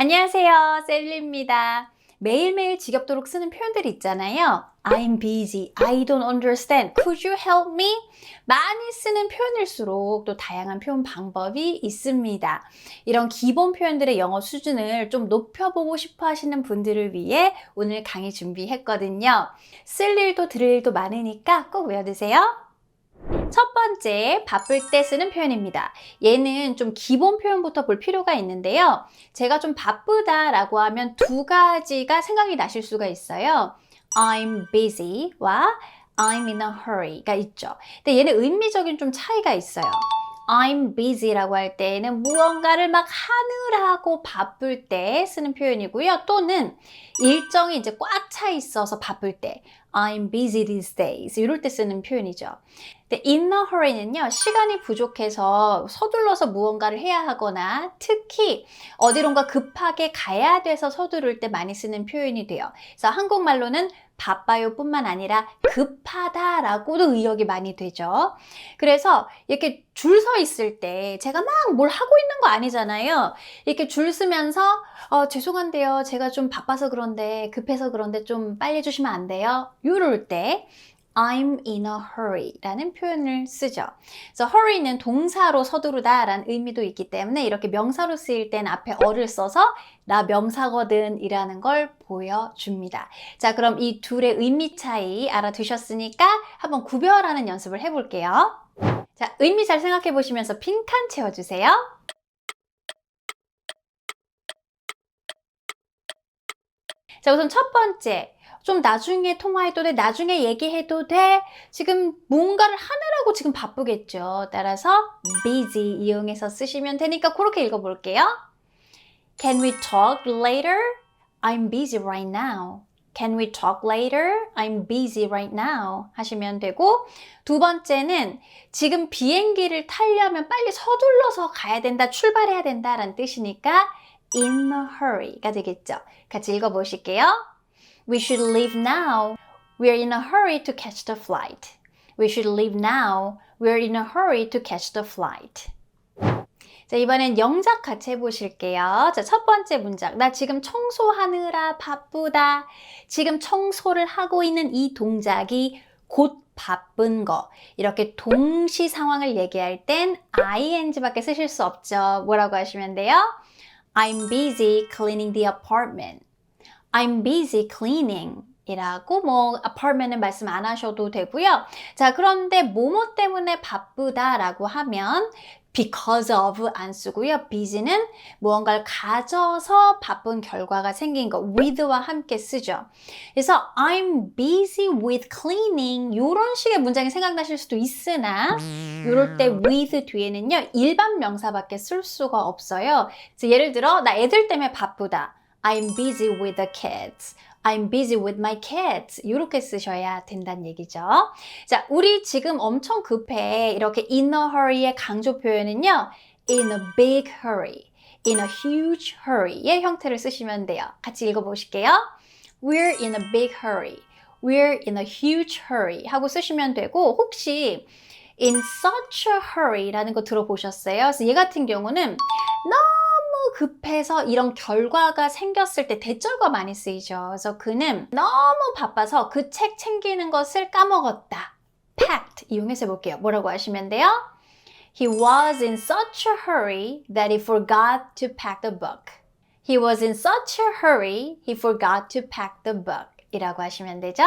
안녕하세요. 셀리입니다. 매일매일 지겹도록 쓰는 표현들이 있잖아요. I'm busy. I don't understand. Could you help me? 많이 쓰는 표현일수록 또 다양한 표현 방법이 있습니다. 이런 기본 표현들의 영어 수준을 좀 높여보고 싶어 하시는 분들을 위해 오늘 강의 준비했거든요. 쓸 일도 들을 일도 많으니까 꼭 외워두세요. 첫 번째, 바쁠 때 쓰는 표현입니다. 얘는 좀 기본 표현부터 볼 필요가 있는데요. 제가 좀 바쁘다 라고 하면 두 가지가 생각이 나실 수가 있어요. I'm busy와 I'm in a hurry가 있죠. 근데 얘는 의미적인 좀 차이가 있어요. I'm busy라고 할 때에는 무언가를 막 하느라고 바쁠 때 쓰는 표현이고요. 또는 일정이 이제 꽉 차 있어서 바쁠 때 I'm busy these days 이럴 때 쓰는 표현이죠. 근데 in a hurry는요, 시간이 부족해서 서둘러서 무언가를 해야 하거나 특히 어디론가 급하게 가야 돼서 서두를 때 많이 쓰는 표현이 돼요. 그래서 한국말로는 바빠요 뿐만 아니라 급하다라고도 의역이 많이 되죠. 그래서 이렇게 줄 서 있을 때 제가 막 뭘 하고 있는 거 아니잖아요. 이렇게 줄 서면서 어, 죄송한데요. 제가 좀 바빠서 그런데 급해서 그런데 좀 빨리 해주시면 안 돼요. 이럴 때 I'm in a hurry 라는 표현을 쓰죠. 그래서 hurry는 동사로 서두르다 라는 의미도 있기 때문에 이렇게 명사로 쓰일 땐 앞에 어를 써서 나 명사거든 이라는 걸 보여줍니다. 자, 그럼 이 둘의 의미 차이 알아두셨으니까 한번 구별하는 연습을 해볼게요. 자, 의미 잘 생각해 보시면서 빈 칸 채워주세요. 자, 우선 첫 번째. 좀 나중에 통화해도 돼, 나중에 얘기해도 돼. 지금 뭔가를 하느라고 지금 바쁘겠죠. 따라서 busy 이용해서 쓰시면 되니까 그렇게 읽어볼게요. Can we talk later? I'm busy right now. Can we talk later? I'm busy right now. 하시면 되고, 두 번째는 지금 비행기를 타려면 빨리 서둘러서 가야 된다, 출발해야 된다 라는 뜻이니까 in a hurry가 되겠죠. 같이 읽어보실게요. We should leave now. We're in a hurry to catch the flight. We should leave now. We're in a hurry to catch the flight. 자, 이번엔 영작 같이 해보실게요. 자, 첫 번째 문장. 나 지금 청소하느라 바쁘다. 지금 청소를 하고 있는 이 동작이 곧 바쁜 거. 이렇게 동시 상황을 얘기할 땐 ing밖에 쓰실 수 없죠. 뭐라고 하시면 돼요? I'm busy cleaning the apartment. I'm busy cleaning. 이라고 뭐 apartment은 말씀 안 하셔도 되고요. 자, 그런데 뭐뭐 때문에 바쁘다라고 하면 because of 안 쓰고요. busy는 무언가를 가져서 바쁜 결과가 생긴 거 with와 함께 쓰죠. 그래서 I'm busy with cleaning 이런 식의 문장이 생각나실 수도 있으나 이럴 때 with 뒤에는요. 일반 명사밖에 쓸 수가 없어요. 예를 들어 나 애들 때문에 바쁘다. I'm busy with the kids. I'm busy with my kids. 이렇게 쓰셔야 된다는 얘기죠. 자, 우리 지금 엄청 급해. 이렇게 in a hurry의 강조 표현은요. in a big hurry, in a huge hurry의 형태를 쓰시면 돼요. 같이 읽어보실게요. We're in a big hurry. We're in a huge hurry 하고 쓰시면 되고 혹시 in such a hurry라는 거 들어보셨어요? 그래서 얘 같은 경우는 너무 급해서 이런 결과가 생겼을 때 대절과 많이 쓰이죠. 그래서 그는 너무 바빠서 그 책 챙기는 것을 까먹었다. packed 이용해서 해볼게요. 뭐라고 하시면 돼요? He was in such a hurry that he forgot to pack the book. He was in such a hurry, he forgot to pack the book. 이라고 하시면 되죠?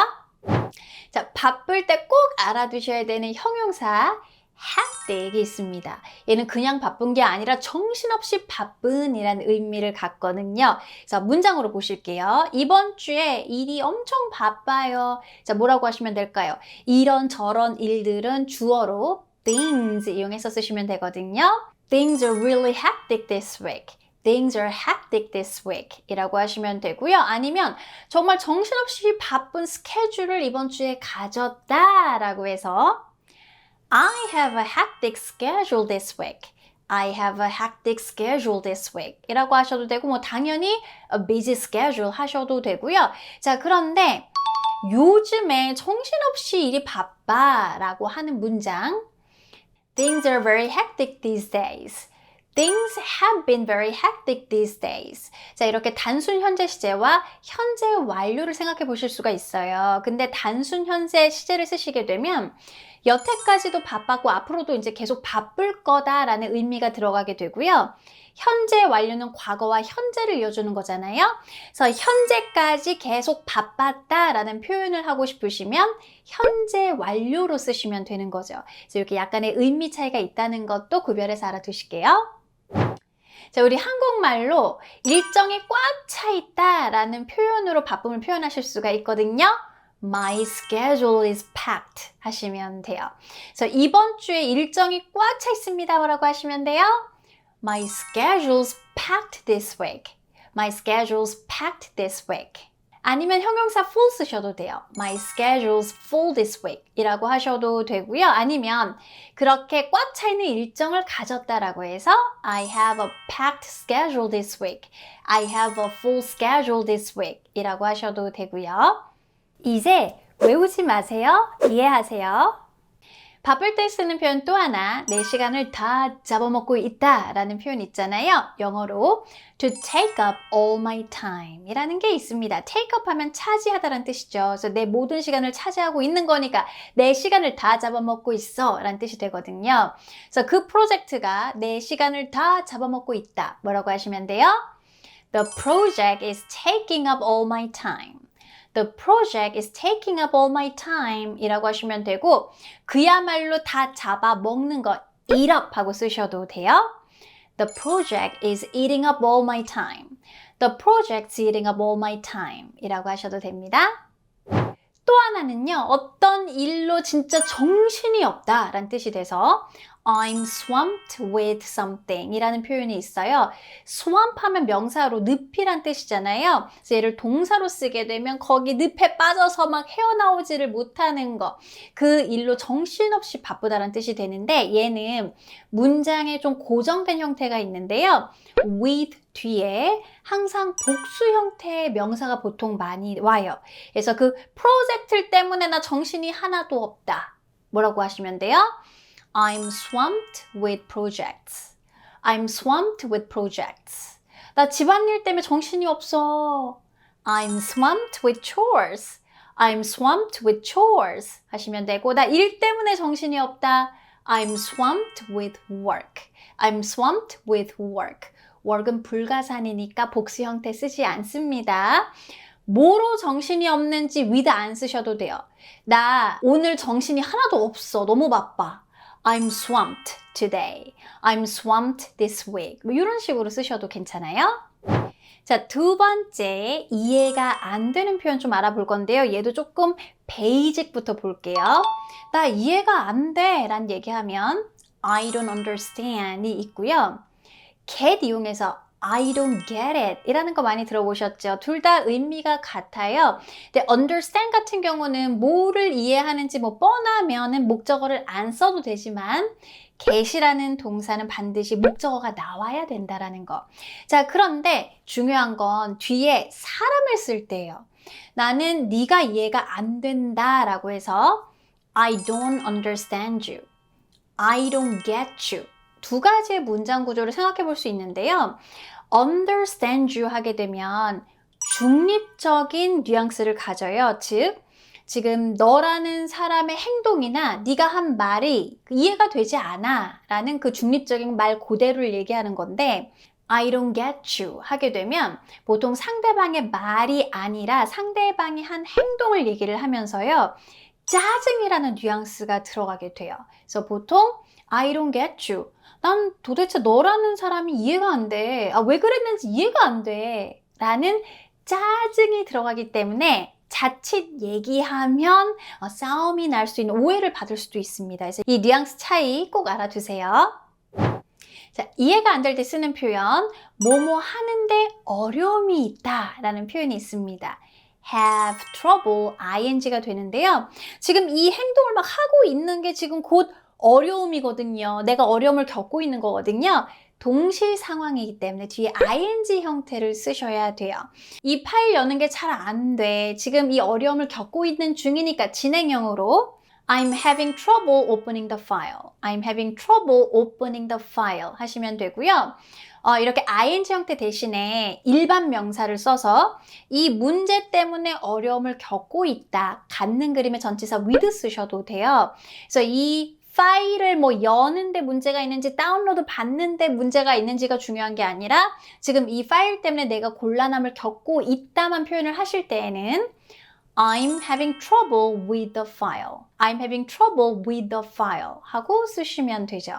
자, 바쁠 때 꼭 알아두셔야 되는 형용사 hectic이 있습니다. 얘는 그냥 바쁜 게 아니라 정신없이 바쁜이라는 의미를 갖거든요. 그래서 문장으로 보실게요. 이번 주에 일이 엄청 바빠요. 자, 뭐라고 하시면 될까요? 이런 저런 일들은 주어로 things 이용해서 쓰시면 되거든요. Things are really hectic this week. Things are hectic this week 이라고 하시면 되고요. 아니면 정말 정신없이 바쁜 스케줄을 이번 주에 가졌다 라고 해서 I have a hectic schedule this week. I have a hectic schedule this week. 이라고 하셔도 되고, 뭐, 당연히 a busy schedule 하셔도 되고요. 자, 그런데 요즘에 정신없이 일이 바빠 라고 하는 문장. Things are very hectic these days. Things have been very hectic these days. 자, 이렇게 단순 현재 시제와 현재 완료를 생각해 보실 수가 있어요. 근데 단순 현재 시제를 쓰시게 되면 여태까지도 바빴고 앞으로도 이제 계속 바쁠 거다라는 의미가 들어가게 되고요. 현재 완료는 과거와 현재를 이어주는 거잖아요. 그래서 현재까지 계속 바빴다라는 표현을 하고 싶으시면 현재 완료로 쓰시면 되는 거죠. 그래서 이렇게 약간의 의미 차이가 있다는 것도 구별해서 알아두실게요. 자, 우리 한국말로 일정이 꽉 차 있다라는 표현으로 바쁨을 표현하실 수가 있거든요. My schedule is packed 하시면 돼요. 그래서 이번 주에 일정이 꽉 차 있습니다. 뭐라고 하시면 돼요? My schedule's packed this week. My schedule's packed this week. 아니면 형용사 full 쓰셔도 돼요. My schedule's full this week 이라고 하셔도 되고요. 아니면 그렇게 꽉 차 있는 일정을 가졌다라고 해서 I have a packed schedule this week. I have a full schedule this week 이라고 하셔도 되고요. 이제 외우지 마세요. 이해하세요. 바쁠 때 쓰는 표현 또 하나, 내 시간을 다 잡아먹고 있다 라는 표현 있잖아요. 영어로 to take up all my time 이라는 게 있습니다. take up 하면 차지하다라는 뜻이죠. 그래서 내 모든 시간을 차지하고 있는 거니까 내 시간을 다 잡아먹고 있어 라는 뜻이 되거든요. 그래서 그 프로젝트가 내 시간을 다 잡아먹고 있다. 뭐라고 하시면 돼요? The project is taking up all my time. The project is taking up all my time 이라고 하시면 되고 그야말로 다 잡아먹는 거 eat up 하고 쓰셔도 돼요. The project is eating up all my time. The project's eating up all my time 이라고 하셔도 됩니다. 또 하나는요, 어떤 일로 진짜 정신이 없다 라는 뜻이 돼서 I'm swamped with something 이라는 표현이 있어요. swamp 하면 명사로 늪이란 뜻이잖아요. 그래서 얘를 동사로 쓰게 되면 거기 늪에 빠져서 막 헤어나오지를 못하는 거. 그 일로 정신없이 바쁘다라는 뜻이 되는데 얘는 문장에 좀 고정된 형태가 있는데요. with 뒤에 항상 복수 형태의 명사가 보통 많이 와요. 그래서 그 프로젝트 때문에 나 정신이 하나도 없다. 뭐라고 하시면 돼요? I'm swamped with projects. I'm swamped with projects. 나 집안일 때문에 정신이 없어. I'm swamped with chores. I'm swamped with chores. 하시면 되고, 나 일 때문에 정신이 없다. I'm swamped with work. I'm swamped with work. work은 불가산이니까 복수 형태 쓰지 않습니다. 뭐로 정신이 없는지 with 안 쓰셔도 돼요. 나 오늘 정신이 하나도 없어. 너무 바빠. I'm swamped today. I'm swamped this week. 뭐 이런 식으로 쓰셔도 괜찮아요. 자, 두 번째, 이해가 안 되는 표현 좀 알아볼 건데요. 얘도 조금 베이직부터 볼게요. 나 이해가 안 돼. 란 얘기하면 I don't understand이 있고요. get 이용해서 I don't get it 이라는 거 많이 들어보셨죠? 둘 다 의미가 같아요. 근데 understand 같은 경우는 뭐를 이해하는지 뭐 뻔하면은 목적어를 안 써도 되지만 get이라는 동사는 반드시 목적어가 나와야 된다라는 거. 자, 그런데 중요한 건 뒤에 사람을 쓸 때예요. 나는 네가 이해가 안 된다라고 해서 I don't understand you. I don't get you. 두 가지의 문장 구조를 생각해 볼 수 있는데요. understand you 하게 되면 중립적인 뉘앙스를 가져요. 즉, 지금 너라는 사람의 행동이나 네가 한 말이 이해가 되지 않아 라는 그 중립적인 말 그대로를 얘기하는 건데 I don't get you 하게 되면 보통 상대방의 말이 아니라 상대방이 한 행동을 얘기를 하면서요. 짜증이라는 뉘앙스가 들어가게 돼요. 그래서 보통 I don't get you. 난 도대체 너라는 사람이 이해가 안 돼. 아, 왜 그랬는지 이해가 안 돼. 라는 짜증이 들어가기 때문에 자칫 얘기하면 어, 싸움이 날 수 있는 오해를 받을 수도 있습니다. 그래서 이 뉘앙스 차이 꼭 알아두세요. 자, 이해가 안 될 때 쓰는 표현, 뭐뭐 하는데 어려움이 있다 라는 표현이 있습니다. have trouble, ing가 되는데요. 지금 이 행동을 막 하고 있는 게 지금 곧 어려움이거든요. 내가 어려움을 겪고 있는 거거든요. 동시 상황이기 때문에 뒤에 ing 형태를 쓰셔야 돼요. 이 파일 여는 게 잘 안 돼. 지금 이 어려움을 겪고 있는 중이니까 진행형으로 I'm having trouble opening the file. I'm having trouble opening the file 하시면 되고요. 어, 이렇게 ing 형태 대신에 일반 명사를 써서 이 문제 때문에 어려움을 겪고 있다. 갖는 그림의 전치사 with 쓰셔도 돼요. 그래서 이 파일을 뭐 여는데 문제가 있는지 다운로드 받는데 문제가 있는지가 중요한 게 아니라 지금 이 파일 때문에 내가 곤란함을 겪고 있다만 표현을 하실 때에는 I'm having trouble with the file. I'm having trouble with the file 하고 쓰시면 되죠.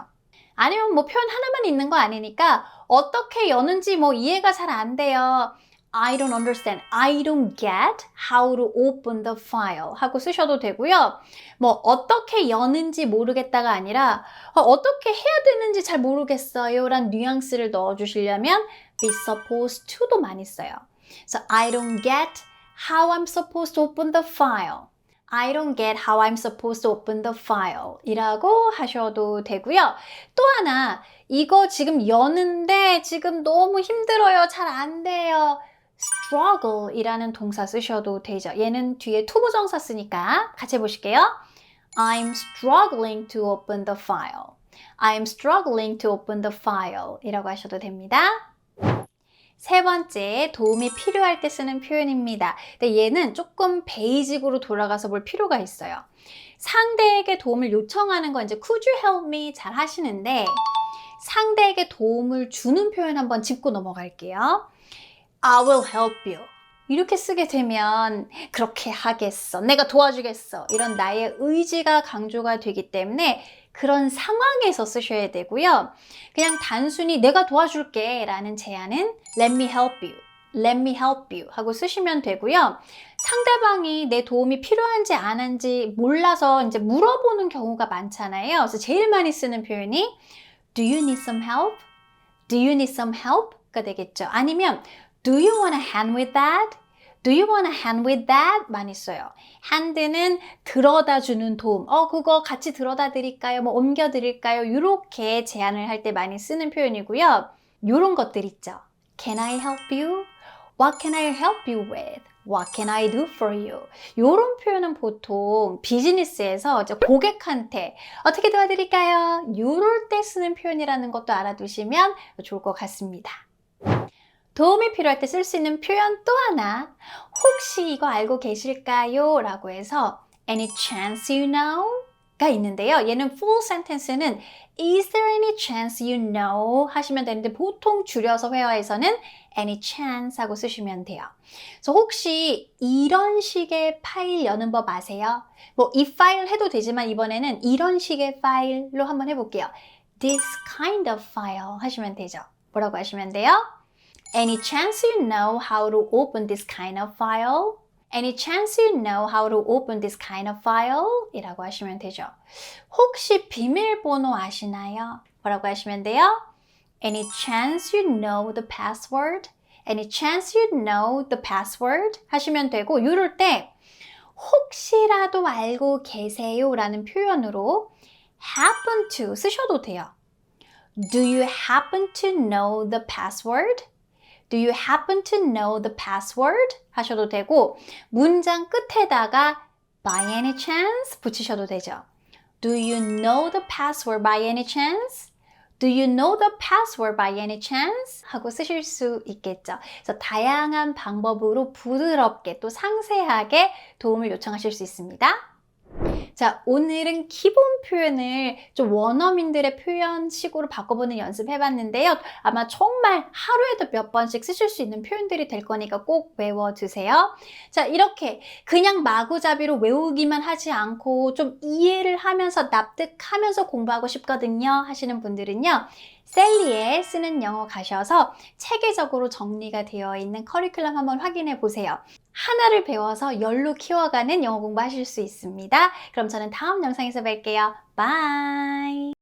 아니면 뭐 표현 하나만 있는 거 아니니까 어떻게 여는지 뭐 이해가 잘 안 돼요. I don't understand. I don't get how to open the file 하고 쓰셔도 되고요. 뭐 어떻게 여는지 모르겠다가 아니라 어, 어떻게 해야 되는지 잘 모르겠어요 란 뉘앙스를 넣어주시려면 be supposed to도 많이 써요. 그래서 I don't get how I'm supposed to open the file. I don't get how I'm supposed to open the file 이라고 하셔도 되고요. 또 하나, 이거 지금 여는데 지금 너무 힘들어요. 잘 안 돼요. Struggle 이라는 동사 쓰셔도 되죠. 얘는 뒤에 투부정사 쓰니까 같이 해보실게요. I'm struggling to open the file. I'm struggling to open the file 이라고 하셔도 됩니다. 세 번째, 도움이 필요할 때 쓰는 표현입니다. 근데 얘는 조금 베이직으로 돌아가서 볼 필요가 있어요. 상대에게 도움을 요청하는 건 이제 could you help me 잘 하시는데 상대에게 도움을 주는 표현 한번 짚고 넘어갈게요. I will help you. 이렇게 쓰게 되면 그렇게 하겠어. 내가 도와주겠어. 이런 나의 의지가 강조가 되기 때문에 그런 상황에서 쓰셔야 되고요. 그냥 단순히 내가 도와줄게 라는 제안은 let me help you. let me help you 하고 쓰시면 되고요. 상대방이 내 도움이 필요한지 안 한지 몰라서 이제 물어보는 경우가 많잖아요. 그래서 제일 많이 쓰는 표현이 do you need some help? do you need some help? 가 되겠죠. 아니면 do you want a hand with that? Do you want a hand with that? 많이 써요. hand는 들어다 주는 도움. 어, 그거 같이 들어다 드릴까요? 뭐 옮겨 드릴까요? 이렇게 제안을 할 때 많이 쓰는 표현이고요. 요런 것들 있죠. Can I help you? What can I help you with? What can I do for you? 요런 표현은 보통 비즈니스에서 고객한테 어떻게 도와드릴까요? 요럴 때 쓰는 표현이라는 것도 알아두시면 좋을 것 같습니다. 도움이 필요할 때 쓸 수 있는 표현 또 하나 혹시 이거 알고 계실까요? 라고 해서 any chance you know? 가 있는데요. 얘는 full sentence는 is there any chance you know? 하시면 되는데 보통 줄여서 회화에서는 any chance 하고 쓰시면 돼요. 그래서 혹시 이런 식의 파일 여는 법 아세요? 뭐 이 파일 해도 되지만 이번에는 이런 식의 파일로 한번 해볼게요. this kind of file 하시면 되죠. 뭐라고 하시면 돼요? Any chance you know how to open this kind of file? Any chance you know how to open this kind of file? 이라고 하시면 되죠. 혹시 비밀번호 아시나요? 뭐라고 하시면 돼요? Any chance you know the password? Any chance you know the password? 하시면 되고 이럴 때 혹시라도 알고 계세요 라는 표현으로 happen to 쓰셔도 돼요. Do you happen to know the password? Do you happen to know the password? 하셔도 되고 문장 끝에다가 by any chance 붙이셔도 되죠. Do you know the password by any chance? Do you know the password by any chance? 하고 쓰실 수 있겠죠. 그래서 다양한 방법으로 부드럽게 또 상세하게 도움을 요청하실 수 있습니다. 자, 오늘은 기본 표현을 좀 원어민들의 표현식으로 바꿔보는 연습 해봤는데요. 아마 정말 하루에도 몇 번씩 쓰실 수 있는 표현들이 될 거니까 꼭 외워두세요. 자, 이렇게 그냥 마구잡이로 외우기만 하지 않고 좀 이해를 하면서 납득하면서 공부하고 싶거든요. 하시는 분들은요. 셀리에 쓰는 영어 가셔서 체계적으로 정리가 되어 있는 커리큘럼 한번 확인해 보세요. 하나를 배워서 열로 키워가는 영어 공부하실 수 있습니다. 그럼 저는 다음 영상에서 뵐게요. 바이!